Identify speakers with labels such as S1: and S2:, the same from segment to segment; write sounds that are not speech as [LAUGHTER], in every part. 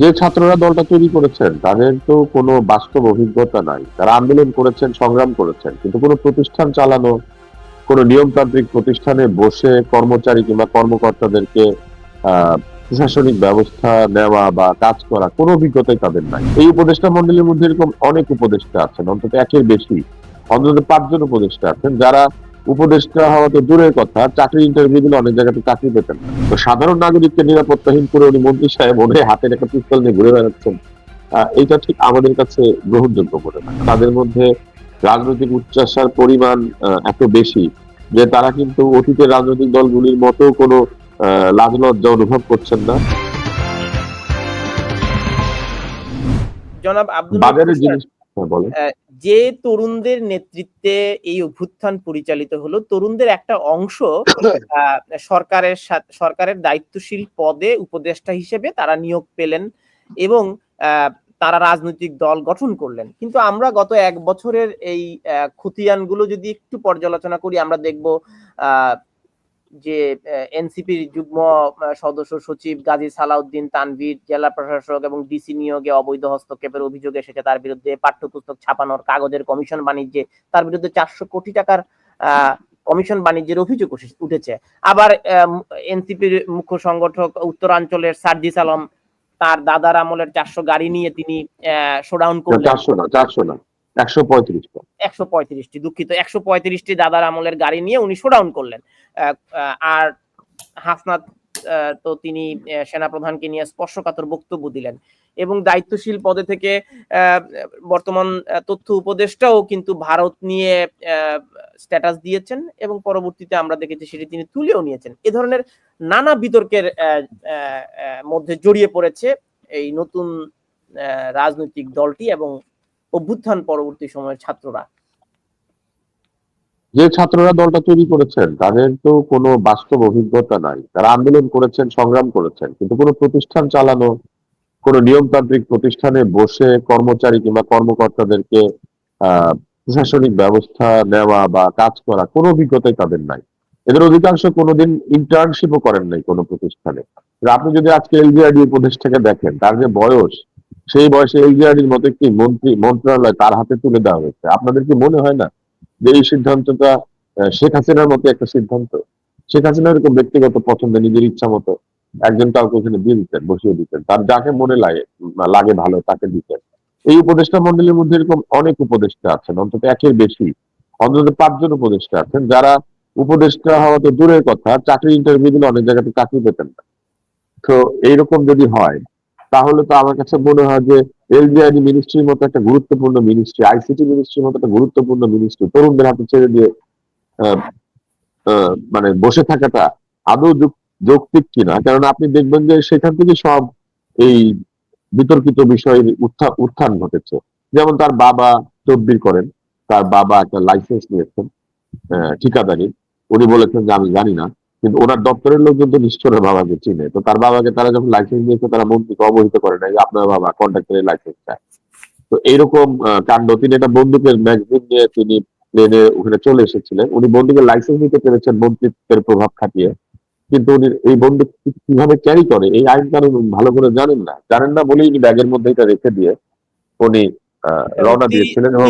S1: যে ছাত্ররা দলটা তৈরি করেছেন, তাদের তো কোনো বাস্তব অভিজ্ঞতা নাই। তারা আন্দোলন করেছেন, সংগ্রাম করেছেন, কিন্তু কোনো প্রতিষ্ঠান চালানো, কোনো নিয়মতান্ত্রিক প্রতিষ্ঠানে বসে কর্মচারী কিংবা কর্মকর্তাদেরকে প্রশাসনিক ব্যবস্থা নেওয়া বা কাজ করা, কোনো অভিজ্ঞতাই তাদের নাই। এই উপদেষ্টা মন্ডলীর মধ্যে এরকম অনেক উপদেষ্টা আছেন, অন্তত একের বেশি। অন্তত পাঁচজন উপদেষ্টা আছেন, যারা উপদেষ্টা হওয়া তো দূরের কথা চাকরি ইন্টারভিউ দিলে অনেক জায়গাতে চাকরি পেতেন তো সাধারণ নাগরিককে নিরাপত্তাহীন করে উনি মন্ত্রী সাহেব মনে হাতের একটা পিস্তল নিয়ে ঘুরে বেড়াচ্ছেন এটা ঠিক আমাদের কাছে গ্রহণযোগ্য মনে না। তাদের মধ্যে রাজনৈতিক উচ্চাসার পরিমাণ এত বেশি যে তারা কিন্তু অতীতের রাজনৈতিক দলগুলির মতো কোনো আহ, লাজ লজ্জা অনুভব করছেন না।
S2: জনাব আব্দুল
S1: বাজারের জিনিস
S2: যে তরুণদের নেতৃত্বে এই অভ্যুত্থান পরিচালিত হলো তরুণদের একটা অংশ [COUGHS] সরকারের সাথ- সরকারের দায়িত্বশীল পদে উপদেষ্টা হিসেবে তারা নিয়োগ পেলেন এবং আহ, তারা রাজনৈতিক দল গঠন করলেন। কিন্তু আমরা গত এক বছরের এই আহ, খতিয়ানগুলো যদি একটু পর্যালোচনা করি আমরা দেখব আহ, যে এনসিপির যুগ্ম সদস্য সচিব গাজী সালাউদ্দিন তানভীর, জেলা প্রশাসক এবং ডিসি নিয়োগে অবৈধ হস্তক্ষেপের অভিযোগ এসেছে। তার বিরুদ্ধে পাঠ্যপুস্তক ছাপানোর কাগজের কমিশন বাণিজ্যে তার বিরুদ্ধে চারশো কোটি টাকার কমিশন বাণিজ্যের অভিযোগ উঠেছে। আবার এনসিপির মুখ্য সংগঠক উত্তরাঞ্চলের সার্জিস আলম, তার দাদার আমলের চারশো গাড়ি নিয়ে তিনি শোডাউন করলেন।
S1: চারশো না চারশো না। একশো পঁয়ত্রিশটা
S2: একশো পঁয়ত্রিশটি, দুঃখিত। একশো পঁয়ত্রিশটি দাদার আমলের গাড়ি নিয়ে উনি শোডাউন করলেন। আর হাসনাত তো তিনি সেনাপ্রধানকে নিয়ে স্পর্শকাতর বক্তব্য দিলেন। এবং দায়িত্বশীল পদে থেকে বর্তমান তথ্য উপদেষ্টাও কিন্তু ভারত নিয়ে স্ট্যাটাস দিয়েছেন এবং পরবর্তীতে আমরা দেখেছি সেটি তিনি তুলেও নিয়েছেন। এ ধরনের নানা বিতর্কের মধ্যে জড়িয়ে পড়েছে এই নতুন রাজনৈতিক দলটি এবং অভ্যুত্থান পরবর্তী সময়ের ছাত্ররা?
S1: যে ছাত্ররা দলটা তৈরি করেছেন, তাদের তো কোনো বাস্তব অভিজ্ঞতা নাই। তারা আন্দোলন করেছেন, সংগ্রাম করেছেন, কিন্তু কোনো প্রতিষ্ঠান চালানো, কোনো নিয়মতান্ত্রিক প্রতিষ্ঠানে বসে কর্মচারী কিংবা কর্মকর্তাদেরকে প্রশাসনিক ব্যবস্থা নেওয়া বা কাজ করা, কোনো অভিজ্ঞতাই তাদের নাই। এদের অধিকাংশ কোনোদিন ইন্টার্নশিপও করেন নাই কোনো প্রতিষ্ঠানে। আপনি যদি আজকে এলজিআরডি উপদেষ্টাকে দেখেন, তার যে বয়স সেই বয়সে এলজিআরডির মতো একটি মন্ত্রী, মন্ত্রণালয় তার হাতে তুলে দেওয়া হয়েছে? আপনাদের কি মনে হয় না যে এই সিদ্ধান্তটা শেখ হাসিনার মতো একটা সিদ্ধান্ত? শেখ হাসিনা এরকম ব্যক্তিগত পছন্দ নিজের ইচ্ছা মতো একজন কাউকে ওখানে দিয়ে দিতেন, বসিয়ে দিতেন। তার যাকে মনে লাগে লাগে ভালো, তাকে দিতেন। এই উপদেষ্টা মন্ডলীর মধ্যে এরকম অনেক উপদেষ্টা আছেন, অন্তত একের বেশি। অন্তত পাঁচজন উপদেষ্টা আছেন, যারা উপদেষ্টা হওয়া তো দূরের কথা, চাকরি ইন্টারভিউ দিলে অনেক জায়গাতে চাকরি পেতেন না। তো এইরকম যদি হয় তাহলে তো আমার কাছে মনে হয় যে এলজিআইডি মিনিস্ট্রির মতো একটা গুরুত্বপূর্ণ মিনিস্ট্রি আইসিটি মিনিস্ট্রির মতো একটা গুরুত্বপূর্ণ মিনিস্ট্রি তরুণদের হাতে ছেড়ে দিয়ে মানে বসে থাকাটা আদৌ যুক- যৌক্তিক কিনা? কারণ আপনি দেখবেন যে সেখান থেকে সব এই বিতর্কিত বিষয়ের উত্থা- উত্থান ঘটেছে। যেমন তার বাবা তদবির করেন, তার বাবা একটা লাইসেন্স নিয়েছেন ঠিকাদারি। উনি বলেছেন যে, আমি জানি না। কিন্তু ওনার দপ্তরের লোকজন তো নিশ্চয় বাবাকে চিনে। তো তার বাবাকে তারা যখন লাইসেন্স দিয়েছে তারা মন্ত্রীকে অবহিত করে না যে আপনার বাবা কন্ট্রাক্টরের লাইসেন্স চায়। তো এইরকম কাণ্ড তিনি একটা বন্দুকের ম্যাগজিন নিয়ে তিনি প্লেনে ওখানে চলে এসেছিলেন। উনি বন্দুকের লাইসেন্স নিতে পেরেছেন মন্ত্রিত্বের প্রভাব খাটিয়ে। কিন্তু উনি এই বন্দুক কীভাবে ক্যারি করে এই আইন কানুন ভালো করে জানেন না। জানেন না বলেই উনি ব্যাগের মধ্যে এটা রেখে দিয়ে উনি রওনা দিয়েছিলেন এবং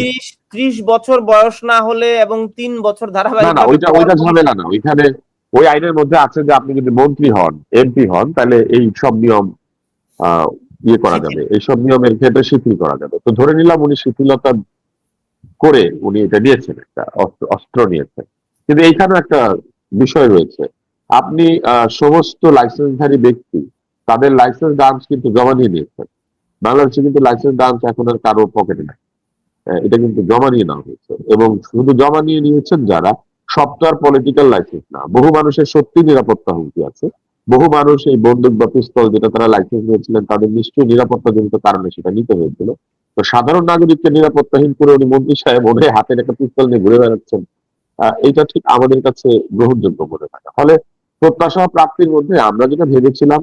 S2: ত্রিশ বছর বয়স না হলে এবং তিন বছর
S1: না
S2: ধারাবাহিক
S1: না ওইটা ওইটা ঝামেলা না। ওইখানে ওই আইনের মধ্যে আছে যে আপনি যদি মন্ত্রী হন এমপি হন তাহলে এই সব নিয়ম ইয়ে করা যাবে। এই সব নিয়মের ক্ষেত্রে শিথিল করা যাবে। তো ধরে নিলাম উনি শিথিলতা করে উনি এটা নিয়েছেন একটা অস্ত্র নিয়েছেন। কিন্তু এইখানেও একটা বিষয় রয়েছে। আপনি আহ, সমস্ত লাইসেন্সধারী ব্যক্তি তাদের লাইসেন্স ডান্স কিন্তু জমা নিয়ে নিয়েছেন বাংলাদেশে কিন্তু লাইসেন্স ডান্স এখন আর কারও পকেটে নাই। এটা কিন্তু জমা নিয়ে নেওয়া হয়েছে। এবং শুধু জমা নিয়ে নিয়েছেন যারা সব তো আর পলিটিক্যাল লাইসেন্স না। বহু মানুষের সত্যি নিরাপত্তা হুমকি আছে। বহু মানুষ এই বন্দুক বা পিস্তল যেটা তারা লাইসেন্স নিয়েছিলেন, তাদের নিশ্চয়ই নিরাপত্তা জনিত কারণে সেটা নিতে হয়েছিল। তো সাধারণ নাগরিককে নিরাপত্তাহীন করে উনি মন্ত্রী সাহেব ওনে হাতের একটা পিস্তল নিয়ে ঘুরে বেড়াচ্ছেন এটা ঠিক আমাদের কাছে গ্রহণযোগ্য মনে না। ফলে প্রত্যাশা প্রাপ্তির মধ্যে আমরা যেটা ভেবেছিলাম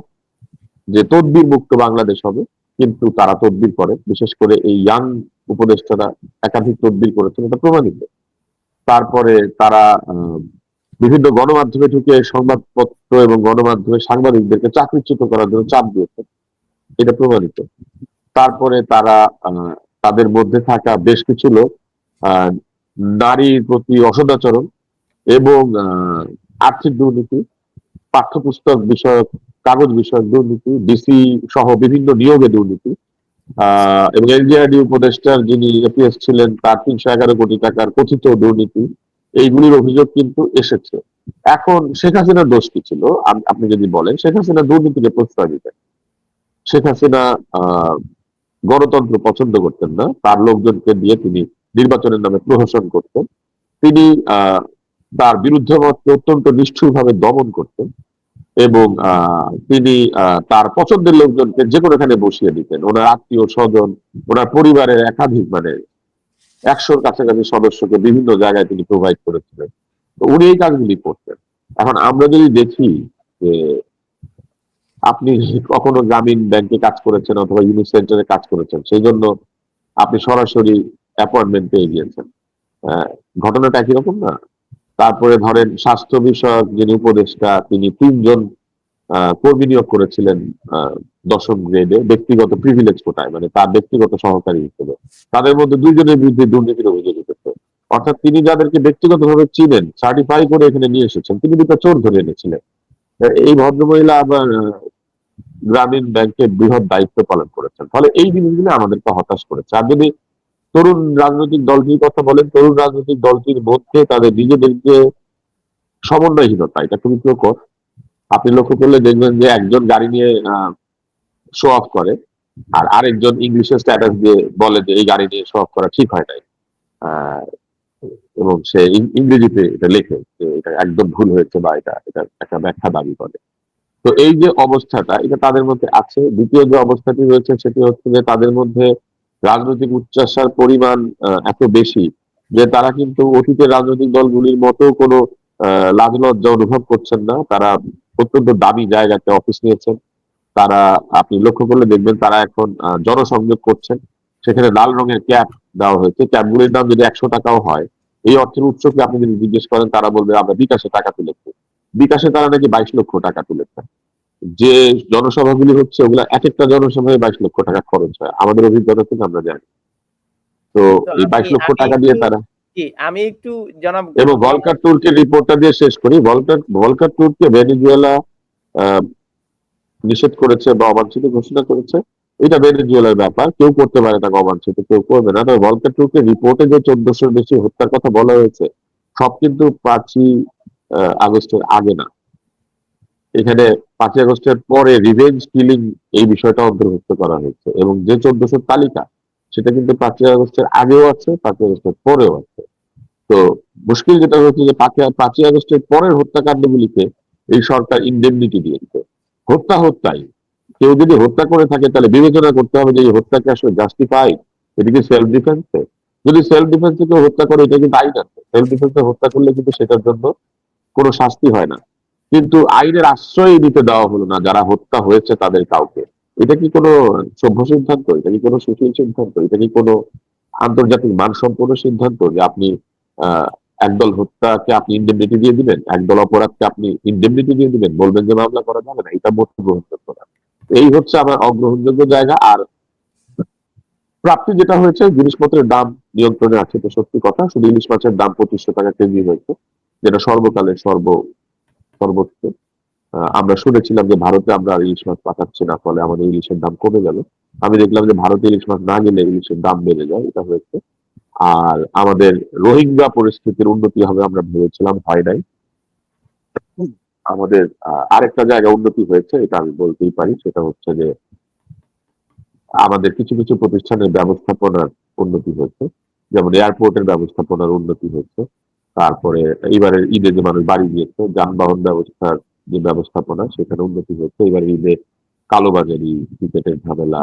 S1: যে তদবির মুক্ত বাংলাদেশ হবে, কিন্তু তারা তদবির করে। বিশেষ করে এই ইয়াং উপদেষ্টারা একাধিক তদবির করেছেন, এটা প্রমাণিত। তারপরে তারা বিভিন্ন গণমাধ্যমে ঢুকে সংবাদপত্র এবং গণমাধ্যমে সাংবাদিকদেরকে চাকরিচ্যুত করার জন্য চাপ দিয়েছে। এটা প্রমাণিত। তারপরে তারা তাদের মধ্যে থাকা বেশ কিছু লোক নারীর প্রতি অসদাচরণ এবং আর্থিক দুর্নীতি, পাঠ্যপুস্তক বিষয়ক, কাগজ বিষয়ক দুর্নীতি, ডিসি সহ বিভিন্ন নিয়োগে দুর্নীতি এবং এনজিআরডি উপদেষ্টার যিনি এপিএস ছিলেন, তার তিনশো এগারো কোটি টাকার কথিত দুর্নীতি, এইগুলির অভিযোগ কিন্তু এসেছে। এখন শেখ হাসিনার দোষ কি ছিল? আপনি যদি বলেন, শেখ হাসিনা দুর্নীতিকে প্রশ্রয় দিতেন। শেখ হাসিনা গণতন্ত্র পছন্দ করতেন না। তার লোকজনকে দিয়ে তিনি নির্বাচনের নামে প্রহসন করতেন। তিনি তার বিরুদ্ধে মতকে অত্যন্ত নিষ্ঠুরভাবে দমন করতেন। এবং তিনি তার পছন্দের লোকজনকে যে কোনো এখানে বসিয়ে দিতেন। ওনার আত্মীয় স্বজন, ওনার পরিবারের একাধিক মানে একশোর কাছাকাছি সদস্যকে বিভিন্ন জায়গায় তিনি প্রোভাইড করেছিলেন। তো উনি এই কাজগুলি করতেন। এখন আমরা যদি দেখি যে আপনি কখনো গ্রামীণ ব্যাংকে কাজ করেছেন অথবা ইউনিট সেন্টারে কাজ করেছেন, সেই জন্য আপনি সরাসরি অ্যাপয়েন্টমেন্ট পেয়ে গিয়েছেন। ঘটনাটা একই রকম না? তারপরে ধরেন স্বাস্থ্য বিষয়ক যিনি উপদেষ্টা, তিনি তিনজন কর্মী নিয়োগ করেছিলেন দশম গ্রেডে ব্যক্তিগত প্রিভিলেজ কোটায় মানে তার ব্যক্তিগত সহকারী হিসেবে। তাদের মধ্যে দুইজনের বিরুদ্ধে দুর্নীতির অভিযোগ উঠেছে। অর্থাৎ তিনি যাদেরকে ব্যক্তিগতভাবে চিনেন সার্টিফাই করে এখানে নিয়ে এসেছেন, তিনি দুটো চোর ধরে এনেছিলেন। এই ভদ্রমহিলা আবার গ্রামীণ ব্যাংকে বৃহৎ দায়িত্ব পালন করেছেন। ফলে এই জিনিসগুলো আমাদেরকে হতাশ করেছে। আর যদি তরুণ রাজনৈতিক দলটির কথা বলেন, তরুণ রাজনৈতিক দলটির মধ্যে তাদের নিজেদেরকে সমন্বয়হীনতা, এটা খুবই প্রকট। আপনি লক্ষ্য করলে দেখবেন যে একজন গাড়ি নিয়ে শো অফ করে আর আরেকজন ইংলিশে স্ট্যাটাস দিয়ে বলে যে এই গাড়ি নিয়ে শো অফ করা ঠিক হয় নাই। এবং সে ইংরেজিতে এটা লেখে যে এটা একদম ভুল হয়েছে বা এটা এটা একটা ব্যাখ্যা দাবি করে। তো এই যে অবস্থাটা, এটা তাদের মধ্যে আছে। দ্বিতীয় যে অবস্থাটি রয়েছে সেটি হচ্ছে যে তাদের মধ্যে রাজনৈতিক উচ্চাসার পরিমাণ এত বেশি যে তারা কিন্তু অতীতের রাজনৈতিক দলগুলির মতো কোনো আহ, লাজ লজ্জা অনুভব করছেন না। তারা অত্যন্ত দামি জায়গাতে অফিস নিয়েছেন। তারা আপনি লক্ষ্য করলে দেখবেন তারা এখন জনসংযোগ করছেন। সেখানে লাল রঙের ক্যাপ দেওয়া হয়েছে। ক্যাপগুলির দাম যদি একশো টাকাও হয় এই অর্থের উৎসকে আপনি যদি জিজ্ঞেস করেন তারা বলবে আমরা বিকাশে টাকা তুলেছি। বিকাশে তারা নাকি বাইশ লক্ষ টাকা তুলেছে। যে জনসভাগুলি হচ্ছে ওগুলা এক একটা জনসভায় বাইশ লক্ষ টাকা খরচ হয়। আমাদের অভিজ্ঞতা থেকে আমরা জানি। তো এই বাইশ লক্ষ টাকা দিয়ে তারা
S2: আমি একটু জনাব
S1: এবং ভলকার ট্যুরকে রিপোর্টটা দিয়ে শেষ করি। ভলকার ভলকার ট্যুরকে ভেনেজুয়েলা নিষেধ করেছে বা অবাঞ্ছিত ঘোষণা করেছে। এটা ভেনেজুয়েলার ব্যাপার। কেউ করতে পারে তাকে অবাঞ্ছিত কেউ করবে না। তবে ভলকার ট্যুরকে রিপোর্টে যে চোদ্দশোর বেশি হত্যার কথা বলা হয়েছে সব কিন্তু পাঁচই আগস্টের আগে না। এখানে পাঁচই আগস্টের পরে রিভেঞ্জ কিলিং এই বিষয়টা অন্তর্ভুক্ত করা হয়েছে এবং যে চোদ্দশো তালিকা, সেটা কিন্তু পাঁচই আগস্টের আগেও আছে, পাঁচই আগস্টের পরেও আছে। তো মুশকিল যেটা হচ্ছে যে পাঁচই আগস্টের পরের হত্যাকাণ্ডগুলিকে এই সরকার ইন্ডেমনিটি দিয়েছে। হত্যা হত্যাই। কেউ যদি হত্যা করে থাকে, তাহলে বিবেচনা করতে হবে যে এই হত্যাকে আসলে জাস্টিফাই এটা কি সেলফ ডিফেন্সে যদি সেলফ ডিফেন্সে কেউ হত্যা করে, এটা কিন্তু আইন আছে। সেলফ ডিফেন্সে হত্যা করলে কিন্তু সেটার জন্য কোনো শাস্তি হয় না। কিন্তু আইনের আশ্রয় দিতে দেওয়া হলো না, যারা হত্যা হয়েছে তাদের কাউকে। এটা কি কোনো সভ্য সিদ্ধান্ত? এটা কি কোনো সুশীল সিদ্ধান্ত? এটা কি কোনো আন্তর্জাতিক মানসম্পন্ন সিদ্ধান্ত যে আপনি একদল হত্যাকে আপনি ইন্ডেমনিটি দিয়ে দিবেন, একদল অপরাধকে আপনি ইন্ডেমনিটি দিয়ে দিবেন, বলবেন যে মামলা করা যাবে না, এটা মোট গ্রহণযোগ্য না। এই হচ্ছে আমার অগ্রহণযোগ্য জায়গা, আর প্রাপ্তি যেটা হয়েছে, জিনিসপত্রের দাম নিয়ন্ত্রণে আছে তো সত্যি কথা। শুধু ইলিশ মাছের দাম পঁচিশশো টাকা কেজি হয়েছে, যেটা সর্বকালের সর্ব সর্বোচ্চ আমরা শুনেছিলাম যে ভারতে আমরা ইলিশ মাছ পাঠাচ্ছি না, ফলে আমাদের ইলিশের দাম কমে গেল। আমি দেখলাম যে ভারতে ইলিশ মাছ না গেলে ইলিশের দাম বেড়ে যায়, এটা হয়েছে। আর আমাদের রোহিঙ্গা পরিস্থিতির উন্নতি হবে আমরা ভেবেছিলাম, হয় নাই। আমাদের আরেকটা জায়গা উন্নতি হয়েছে, এটা আমি বলতেই পারি, সেটা হচ্ছে যে আমাদের কিছু কিছু প্রতিষ্ঠানের ব্যবস্থাপনার উন্নতি হয়েছে। যেমন এয়ারপোর্টের ব্যবস্থাপনার উন্নতি হয়েছে। তারপরে এইবারের ঈদে যে মানুষ বাড়ি গিয়েছে, যানবাহন ব্যবস্থার যে ব্যবস্থাপনা, সেখানে উন্নতি হচ্ছে। এবারে ঈদে কালোবাজারি, ক্রিকেটের ঝামেলা,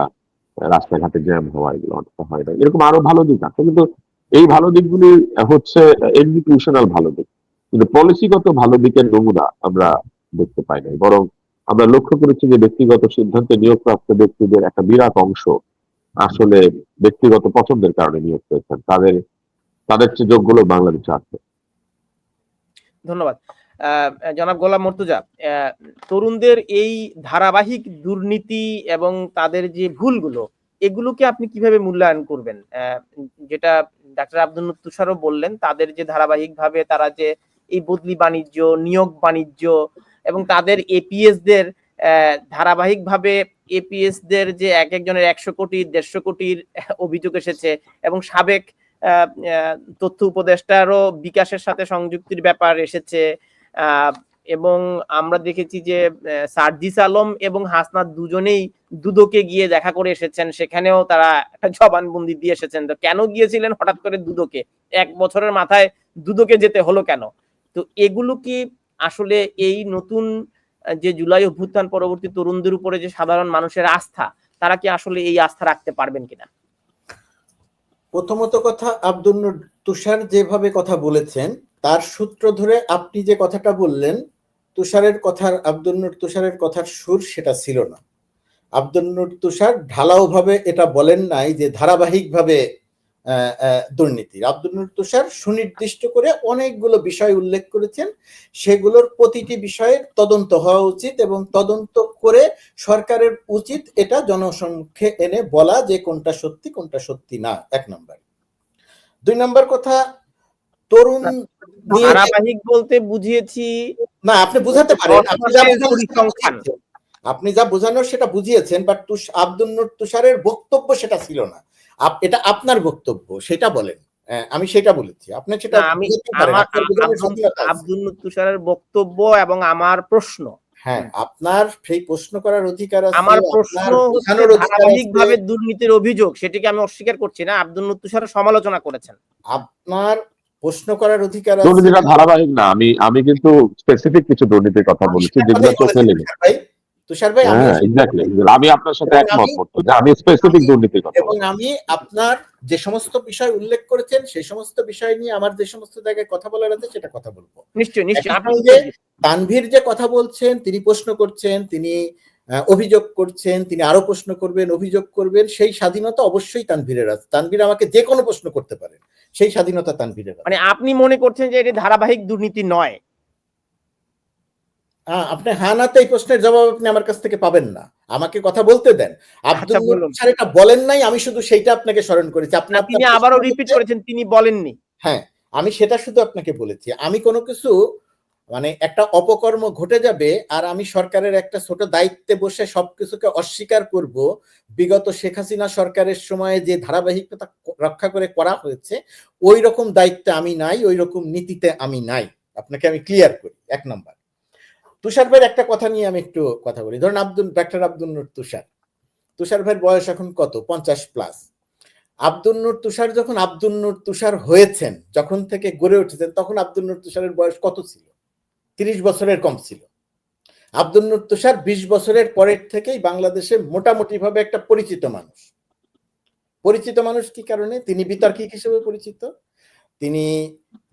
S1: রাস্তাঘাটে জ্যাম হওয়া, এগুলো অনেকটা হয় না। এরকম আরও ভালো দিক আছে, কিন্তু এই ভালো দিকগুলি হচ্ছে এক্সিকিউশনাল ভালো দিক। কিন্তু পলিসিগত ভালো দিকের নমুনা আমরা দেখতে পাই নাই। বরং আমরা লক্ষ্য করেছি যে ব্যক্তিগত সিদ্ধান্তে নিয়োগপ্রাপ্ত ব্যক্তিদের একটা বিরাট অংশ আসলে ব্যক্তিগত পছন্দের কারণে নিয়োগ পেয়েছেন। তাদের তাদের চেয়ে যোগ্য বাংলাদেশে আছে
S2: ধন্যবাদ। জনাব গোলাম মর্তুজা তরুণদের এই ধারাবাহিক দুর্নীতি এবং তাদের যে ভুলগুলো, এগুলোকে আপনি কীভাবে মূল্যায়ন করবেন? যেটা ডাক্তার আব্দুল তুষারও বললেন, তাদের যে ধারাবাহিক ভাবে তারা যে এই বদলি বাণিজ্য, নিয়োগ বাণিজ্য এবং তাদের এপিএস দের ধারাবাহিক ভাবে এপিএস দের যে এক একজনের একশো কোটি, দেড়শো কোটির অভিযোগ এসেছে এবং সাবেক তথ্য উপদেষ্টারও বিকাশের সাথে সংযুক্তির ব্যাপার এসেছে। এবং আমরা দেখেছি যে সার্জিস আলম এবং হাসনাত দুজনেই দুদকে গিয়ে দেখা করে এসেছেন। সেখানেও তারা একটা জবানবন্দি দিয়ে এসেছেন। তো কেন গিয়েছিলেন হঠাৎ করে দুদকে? এক বছরের মাথায় দুদকে যেতে হলো কেন? তো এগুলো কি আসলে এই নতুন যে জুলাই অভ্যুত্থান পরবর্তী তরুণদের উপরে যে সাধারণ মানুষের আস্থা, তারা কি আসলে এই আস্থা রাখতে পারবেন কিনা?
S3: প্রথমত কথা আব্দুল তুষার যেভাবে কথা বলেছেন, তার সূত্র ধরে আপনি যে কথাটা বললেন, তুষারের কথার, আব্দুল তুষারের কথার সুর সেটা ছিল না। আব্দুল নূর তুষার ঢালাওভাবে এটা বলেন নাই যে ধারাবাহিকভাবে দুর্নীতি। আব্দুল নূর তুষার সুনির্দিষ্ট করে অনেকগুলো বিষয় উল্লেখ করেছেন। সেগুলোর প্রতিটি বিষয়ের তদন্ত হওয়া উচিত এবং তদন্ত করে সরকারের উচিত এটা জনসংখ্যে এনে বলা যে কোনটা সত্যি কোনটা সত্যি না। এক নম্বর। দুই নম্বর কথা তরুণ
S2: ধারাবাহিক বলতে বুঝিয়েছি।
S3: না আপনি বুঝাতে পারেন। আপনি যা বোঝানোর সেটা বুঝিয়েছেন। বাট আব্দুল নূর তুষারের বক্তব্য সেটা ছিল না। এটা আপনার বক্তব্য সেটা বলেন। হ্যাঁ, আমি সেটা বলেছি। আপনি সেটা
S2: আমি আব্দুল- তুষারের বক্তব্য এবং আমার প্রশ্ন।
S3: হ্যাঁ আপনার সেই প্রশ্ন করার অধিকার আছে
S2: আমার প্রশ্ন
S3: আপনার
S2: হচ্ছে
S3: বোঝানোর অধিকার
S2: ধারাবাহিক
S3: আছে।
S2: ভাবে দুর্নীতির অভিযোগ সেটিকে আমি অস্বীকার করছি না। আব্দুল তুষার সমালোচনা করেছেন।
S3: আপনার প্রশ্ন করার অধিকার আছে?
S1: দুর্নীতিটা ধারাবাহিক না আমি আমি কিন্তু স্পেসিফিক কিছু দুর্নীতির কথা বলেছি যেগুলো চোখে লেগে
S3: তুষার ভাই আমি
S1: হ্যাঁ আমি আপনার সাথে একমত
S3: আমি-
S1: যে আমি স্পেসিফিক দুর্নীতির কথা
S3: এবং আমি আপনার যে সমস্ত বিষয় উল্লেখ করেছেন সেই সমস্ত বিষয় নিয়ে আমার যে সমস্ত জায়গায় কথা বলার আছে সেটা কথা বলব।
S2: নিশ্চয়ই নিশ্চয়ই।
S3: সঙ্গে তানভীর যে কথা বলছেন তিনি প্রশ্ন করছেন তিনি আহ, অভিযোগ করছেন তিনি আরও প্রশ্ন করবেন অভিযোগ করবেন সেই স্বাধীনতা অবশ্যই তানভীরের আছে। তানভীর আমাকে যে কোনো প্রশ্ন করতে পারে সেই স্বাধীনতা তানভীরের
S2: মানে আপনি মনে করছেন যে এটি ধারাবাহিক দুর্নীতি নয়?
S3: আপনি হ্যাঁ নাতে এই প্রশ্নের জবাব আপনি আমার কাছ থেকে পাবেন না। আমাকে কথা বলতে দেন। আব্দুল
S2: আচ্ছা,
S3: স্যার এটা বলেন নাই আমি শুধু সেইটা আপনাকে স্মরণ করেছি। আপনি
S2: তিনি আবারও রিপিট করেছেন তিনি বলেননি।
S3: হ্যাঁ আমি সেটা শুধু আপনাকে বলেছি। আমি কোনো কিছু মানে একটা অপকর্ম ঘটে যাবে আর আমি সরকারের একটা ছোট দায়িত্বে বসে সবকিছুকে অস্বীকার করব বিগত শেখ হাসিনা সরকারের সময়ে যে ধারাবাহিকতা রক্ষা করে করা হয়েছে ওই রকম দায়িত্বে আমি নাই ওই রকম নীতিতে আমি নাই। আপনাকে আমি ক্লিয়ার করি। এক নম্বর। তুষার ভাইয়ের একটা কথা নিয়ে আমি একটু কথা বলি। ধরুন আব্দুল, ডাক্তার আব্দুল নূর তুষার। তুষার ভাইয়ের বয়স এখন কত? পঞ্চাশ প্লাস আব্দুল নূর তুষার যখন আব্দুল নূর তুষার হয়েছেন, যখন থেকে গড়ে উঠেছেন, তখন আব্দুল নূর তুষারের বয়স কত ছিল? তিরিশ বছরের কম ছিল। আব্দুল নূর তুষার বিশ বছরের পরের থেকেই বাংলাদেশে মোটামুটি ভাবে একটা পরিচিত মানুষ। পরিচিত মানুষ কি কারণে? তিনি বিতর্কিক হিসেবে পরিচিত। তিনি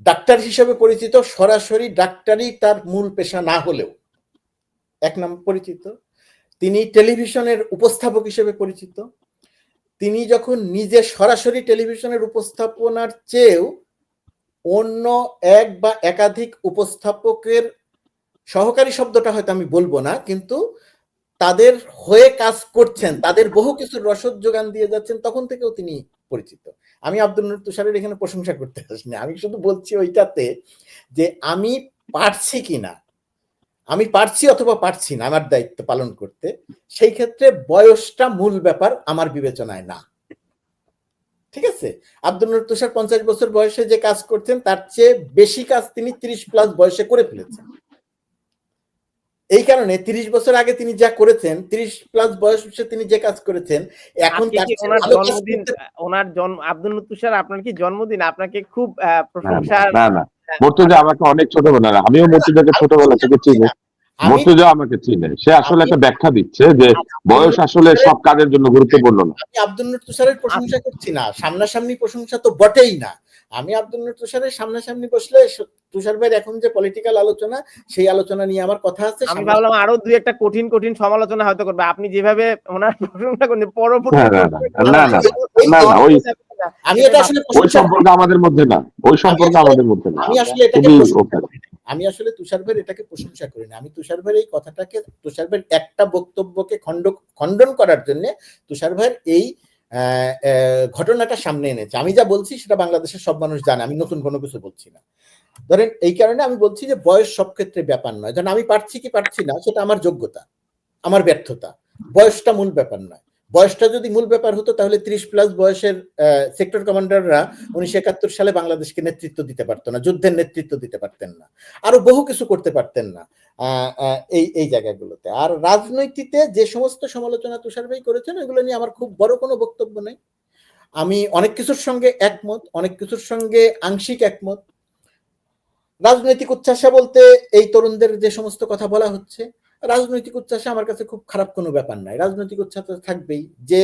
S3: ডাক্তার হিসেবে পরিচিত। সরাসরি ডাক্তারই তার মূল পেশা না হলেও। এক নাম পরিচিত। তিনি টেলিভিশনের উপস্থাপক হিসেবে পরিচিত। তিনি যখন নিজে সরাসরি টেলিভিশনের উপস্থাপনার চেয়েও অন্য এক বা একাধিক উপস্থাপকের সহকারী শব্দটা হয়তো আমি বলব না, কিন্তু তাদের হয়ে কাজ করছেন, তাদের বহু কিছু রসদ যোগান দিয়ে যাচ্ছেন, তখন থেকেও তিনি পরিচিত। আমি আব্দুল নূর তুষারের এখানে প্রশংসা করতে আসিনি। আমি শুধু বলছি ওইটাতে যে আমি পারছি কিনা আমি পারছি অথবা পারছি না আমার দায়িত্ব পালন করতে সেই ক্ষেত্রে বয়সটা মূল ব্যাপার আমার বিবেচনায় না। ঠিক আছে? আব্দুল নূর তুষার পঞ্চাশ বছর বয়সে যে কাজ করছেন তার চেয়ে বেশি কাজ তিনি তিরিশ প্লাস বয়সে করে ফেলেছেন। এই কারণে তিরিশ বছর আগে তিনি যা করেছেন তিরিশ প্লাস বয়সে তিনি যে কাজ করেছেন এখন
S2: কি ওনার জন্মদিন ওনার জন্ম আব্দুল তুষার আপনার কি জন্মদিন? আপনাকে খুব আহ, প্রশংসা
S1: না না। মর্তুজা আমাকে অনেক ছোটবেলা আমিও মর্তুজাকে ছোটবেলা থেকে চিনি?
S3: আমি
S1: মর্তুজা আমাকে চিনে। সে আসলে একটা ব্যাখ্যা দিচ্ছে যে বয়স আসলে সব কাজের জন্য গুরুত্বপূর্ণ না।
S3: আমি আব্দুল নূর তুষারের প্রশংসা করছি না সামনাসামনি প্রশংসা তো বটেই না। আমি আব্দুল নূর তুষারের সামনাসামনি বসলে তুষার ভাইয়ের এখন যে পলিটিক্যাল আলোচনা সেই আলোচনা নিয়ে আমার কথা আছে
S2: আমি ভাবলাম আরও দুই একটা কঠিন কঠিন সমালোচনা হয়তো করবে। আপনি যেভাবে ওনার প্রশংসা করেন পরবর্তী
S1: না, না, না, না, ওই-
S3: আমি
S2: এটা
S3: এটা আসলে
S1: ওই সম্পর্ক আমাদের মধ্যে না ওই সম্পর্ক আমাদের মধ্যে না।
S3: আমি আসলে এটাকে। আমি আসলে তুষার ভাইয়ের এটাকে প্রশংসা করি না আমি তুষার ভাইয়ের এই কথাটাকে তুষার ভাইয়ের একটা বক্তব্যকে খণ্ড খণ্ডন করার জন্য তুষার ভাইয়ের এই ঘটনাটা সামনে এনেছে। আমি যা বলছি সেটা বাংলাদেশের সব মানুষ জানে আমি নতুন কোনো কিছু বলছি না। ধরেন এই কারণে আমি বলছি যে বয়স সব ক্ষেত্রে ব্যাপার নয়। ধরেন আমি পারছি কি পারছি না সেটা আমার যোগ্যতা আমার ব্যর্থতা। বয়সটা মূল ব্যাপার নয়। বয়সটা যদি মূল ব্যাপার হতো, তাহলে ত্রিশ প্লাস বয়সের সেক্টর কমান্ডাররা উনিশশো একাত্তর সালে বাংলাদেশকে নেতৃত্ব দিতে পারতো না, যুদ্ধের নেতৃত্ব দিতে পারতেন না। আরও বহু কিছু করতে পারতেন না এই এই জায়গাগুলোতে। আর রাজনৈতিতে যে সমস্ত সমালোচনা তুষার ভাই করেছেন, এগুলো নিয়ে আমার খুব বড় কোনো বক্তব্য নেই। আমি অনেক কিছুর সঙ্গে একমত, অনেক কিছুর সঙ্গে আংশিক একমত। রাজনৈতিক উচ্চাসা বলতে এই তরুণদের যে সমস্ত কথা বলা হচ্ছে রাজনৈতিক উচ্চাসা আমার কাছে খুব খারাপ কোনো ব্যাপার নাই। রাজনৈতিক উচ্চাসা থাকবেই। যে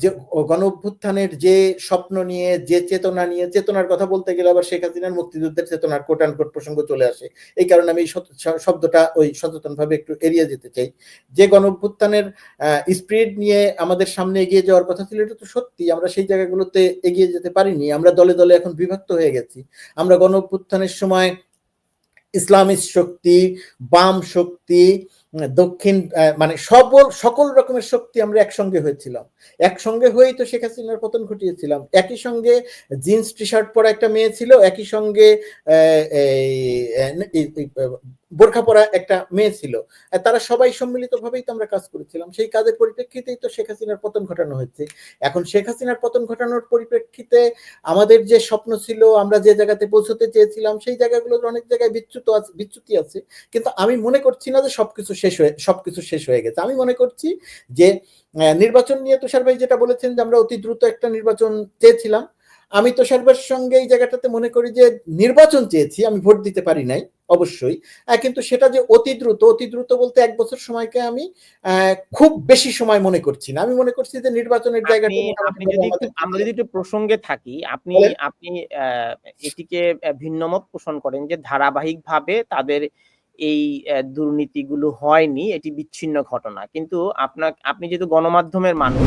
S3: যে গণ অভ্যুত্থানের যে স্বপ্ন নিয়ে, যে চেতনা নিয়ে, চেতনার কথা বলতে গেলে আবার শেখ হাসিনার মুক্তিযুদ্ধের চেতনার কোট কোট প্রসঙ্গ চলে আসে। এই কারণে আমি এই শব্দটা ওই সচেতন ভাবে একটু এড়িয়ে যেতে চাই। যে গণ অভ্যুত্থানের স্পিরিট নিয়ে আমাদের সামনে এগিয়ে যাওয়ার কথা ছিল, এটা তো সত্যি। আমরা সেই জায়গাগুলোতে এগিয়ে যেতে পারিনি। আমরা দলে দলে এখন বিভক্ত হয়ে গেছি। আমরা গণ অভ্যুত্থানের সময় ইসলামিস্ট শক্তি, বাম শক্তি দক্ষিণ মানে সবল, সকল রকমের শক্তি আমরা একসঙ্গে হয়েছিলাম। একসঙ্গে হয়েই তো শেখ হাসিনার পতন ঘটিয়েছিলাম। একই সঙ্গে জিন্স টি শার্ট পরা একটা মেয়ে ছিল, একই সঙ্গে বোরখা পরা একটা মেয়ে ছিল। তারা সবাই সম্মিলিতভাবেই তো আমরা কাজ করেছিলাম। সেই কাজের পরিপ্রেক্ষিতেই তো শেখ হাসিনার পতন ঘটানো হয়েছে। এখন শেখ হাসিনার পতন ঘটানোর পরিপ্রেক্ষিতে আমাদের যে স্বপ্ন ছিল, আমরা যে জায়গাতে পৌঁছতে চেয়েছিলাম, সেই জায়গাগুলোর অনেক জায়গায় বিচ্যুত আছে, বিচ্যুতি আছে। কিন্তু আমি মনে করছি না যে সবকিছু শেষ হয়ে, সবকিছু শেষ হয়ে গেছে। আমি মনে করছি যে নির্বাচন নিয়ে তুষার ভাই যেটা বলেছেন যে আমরা অতি দ্রুত একটা নির্বাচন চেয়েছিলাম আমি তো ভাইয়ের সঙ্গে এই জায়গাটাতে মনে করি যে নির্বাচন চেয়েছি আমি ভোট দিতে পারি নাই অবশ্যই। কিন্তু সেটা যে অতি দ্রুত অতি দ্রুত বলতে এক বছর সময়কে আমি খুব বেশি সময় মনে করছি না। আমি মনে করছি যে নির্বাচনের জায়গাটা
S2: আমরা যদি একটু প্রসঙ্গে থাকি আপনি আপনি আহ, এটিকে আহ, ভিন্নমত পোষণ করেন যে ধারাবাহিকভাবে তাদের এই দুর্নীতিগুলো হয়নি এটি বিচ্ছিন্ন ঘটনা। কিন্তু আপনার আপনি যেহেতু গণমাধ্যমের মানুষ